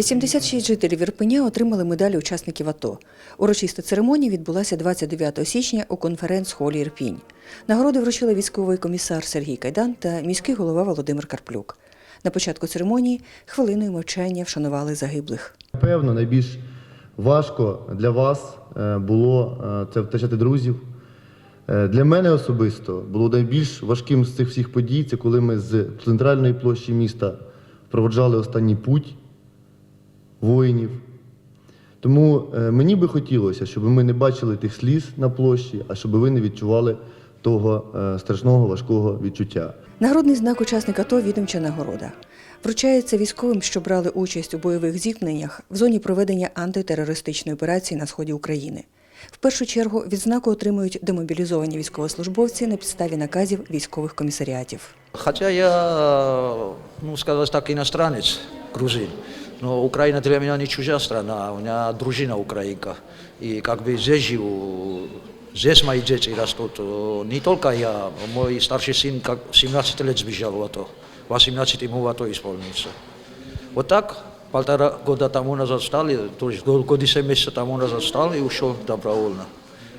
86 жителів Ірпеня отримали медалі учасників АТО. Урочиста церемонія відбулася 29 січня у конференц-холі Ірпінь. Нагороди вручили військовий комісар Сергій Кайдан та міський голова Володимир Карплюк. На початку церемонії хвилиною мовчання вшанували загиблих. Певно, найбільш важко для вас е, було е, це втрачати друзів. Е, Для мене особисто було найбільш важким з цих всіх подій, це коли ми з центральної площі міста проводжали останній путь воїнів. Тому е, мені би хотілося, щоб ми не бачили тих сліз на площі, а щоб ви не відчували того е, страшного важкого відчуття. Нагородний знак учасника АТО відомча нагорода. Вручається військовим, що брали участь у бойових зіткненнях в зоні проведення антитерористичної операції на сході України. В першу чергу відзнаку отримують демобілізовані військовослужбовці на підставі наказів військових комісаріатів. Хотя я, ну, сказать так, иностранец, грузин, но Украина для меня не чужая страна, у меня дружина украинка. И как бы здесь живу, здесь мои дети растут. Э, Не только я, мой старший сын как 17 лет сбежал в АТО, 18 ему в АТО исполнится. Вот так полтора года тому назад стал, и- то есть год год и семь месяцев тому назад стал и ушел добровольно.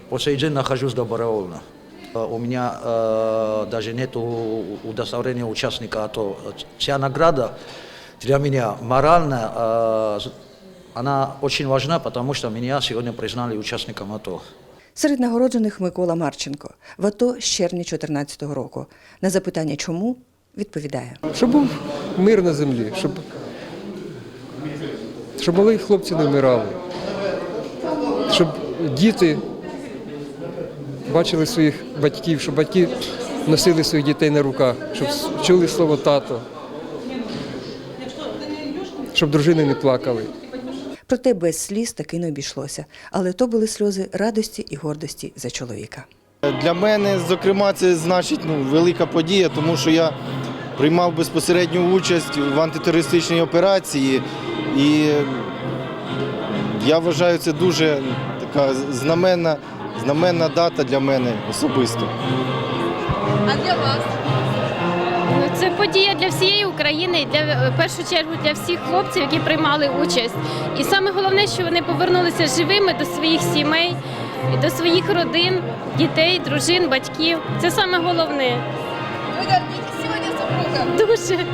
По сей день нахожусь добровольно. Э, У меня э, даже нет удостоверения участника АТО. Вся награда для меня морально, э, она очень важна, потому что меня сегодня признали участником АТО. Серед нагороджених Микола Марченко в АТО з червня 2014 року. На запитання чому відповідає. Щоб був мир на землі, щоб, щоб мали хлопці не вмирали, щоб діти бачили своїх батьків, щоб батьки носили своїх дітей на руках, щоб чули слово тато, щоб дружини не плакали. Проте без сліз таки не обійшлося. Але то були сльози радості і гордості за чоловіка. Для мене, зокрема, це значить ну, велика подія, тому що я приймав безпосередню участь в антитерористичній операції, і я вважаю, це дуже така знаменна, знаменна дата для мене особисто. А для вас? Це подія для всієї України, для в першу чергу для всіх хлопців, які приймали участь. І саме головне, що вони повернулися живими до своїх сімей, до своїх родин, дітей, дружин, батьків. Це саме головне. Ви гордитесь сьогодні супругом? Дуже.